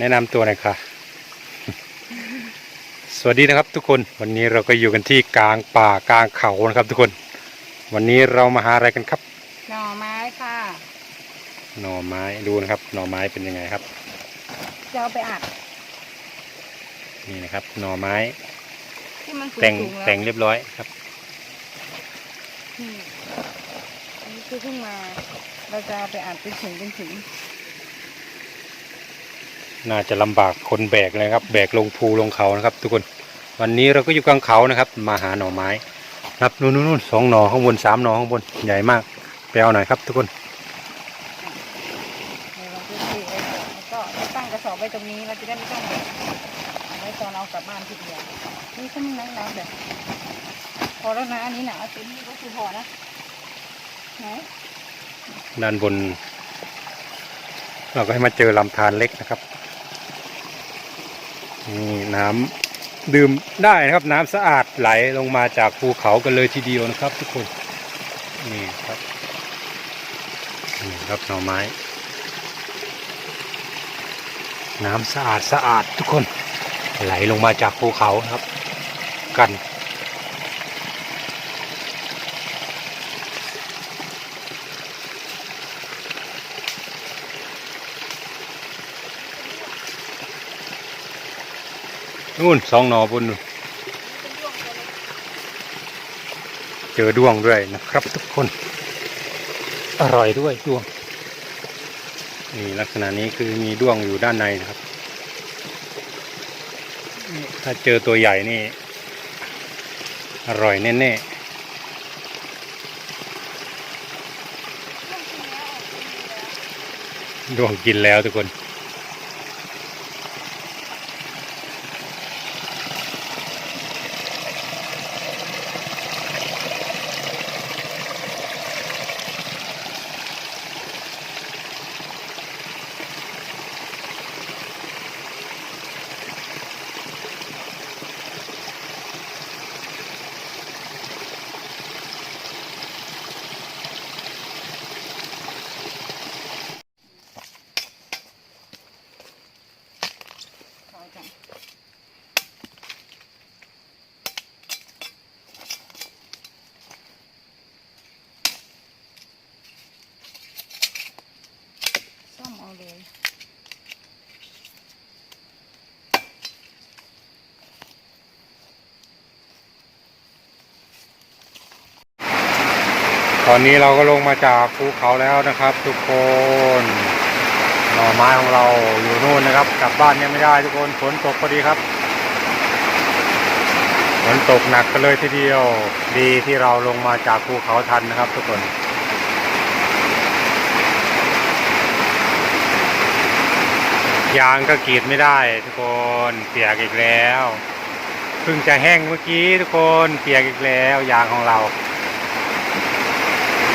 แนะนำตัวหน่อยค่ะ สวัสดีนะครับทุกคน วันนี้เราก็อยู่กันที่กลางป่ากลางเขานะครับ ทุกคน วันนี้เรามาหาอะไรกันครับ หน่อไม้ค่ะ หน่อไม้ดูนะครับ หน่อไม้เป็นยังไงครับจะเอาไปอัด นี่นะครับ หน่อไม้ ที่มันสูงแต่งๆแล้วแต่งเรียบร้อยครับ นี่อันนี้คือเพิ่งมา เราจะเอาไปอัดเป็นถุงเป็นถุง น่าจะลำบากคนแบกเลยครับ แบกลงภูลงเขานะครับ ทุกคนวันนี้เราก็อยู่กลางเขานะครับ มาหาหน่อไม้ครับนู่นนู่นนู่นสองหน่อข้างบนสามหน่อข้างบนใหญ่มากไปเอาหน่อยครับ ทุกคนเดี๋ยวเราจะเทไว้ก่อนแล้วก็ตั้งกระสอบไว้ตรงนี้เราจะได้ไม่ต้องแบกเอาไว้ตอนเอากลับบ้านทีเดียวนี่ก็ไม่นักๆแบบพอแล้วนะอันนี้หนาเต็มนี่ก็คือพอนะไหนด้านบน เราก็ให้มาเจอลำธารเล็กนะครับ นี่น้ำดื่มได้นะครับ น้ำสะอาดไหลลงมาจากภูเขากันเลยทีเดียวนะครับ ทุกคนนี่ครับนี่ครับหน่อไม้ น้ำสะอาดสะอาดทุกคน ไหลลงมาจากภูเขาครับ กัน นู่นสองหนอบนนู่นเจอด้วงด้วยนะครับทุกคน อร่อยด้วยด้วง นี่ลักษณะนี้คือมีด้วงอยู่ด้านในนะครับนี่ถ้าเจอตัวใหญ่นี่ อร่อยแน่ๆด้วงกินแล้วทุกคน ขอจังซ่อมเอาเลยตอนนี้เราก็ลงมาจากภูเขาแล้วนะครับทุกคน หน่อไม้ของเราอยู่นู่นนะครับ กลับบ้านยังไม่ได้ทุกคนฝนตกพอดีครับฝนตกหนักกันเลยทีเดียว ดีที่เราลงมาจากภูเขาทันนะครับ ทุกคนยางก็กรีดไม่ได้ทุกคนเปียกอีกแล้วเพิ่งจะแห้งเมื่อกี้ทุกคนเปียกอีกแล้วยางของเรา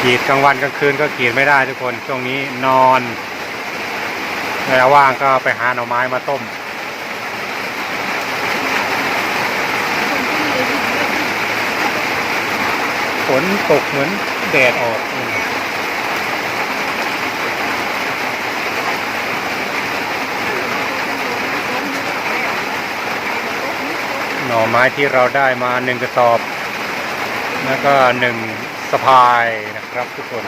กรีดกลางวันกลางคืนก็กรีดไม่ได้ทุกคนช่วงนี้นอน เวลาว่างก็ไปหาหน่อไม้มาต้ม ฝนตกเหมือนแดดออกหน่อไม้ที่เราได้มาหนึ่งกระสอบ แล้วก็หนึ่งสะพายนะครับทุกคน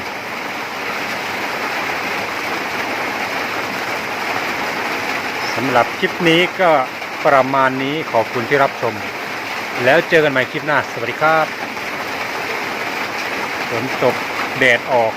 สำหรับคลิปนี้ก็ประมาณนี้ขอบคุณที่รับชม แล้วเจอกันใหม่คลิปหน้า สวัสดีครับฝนตกแดดออก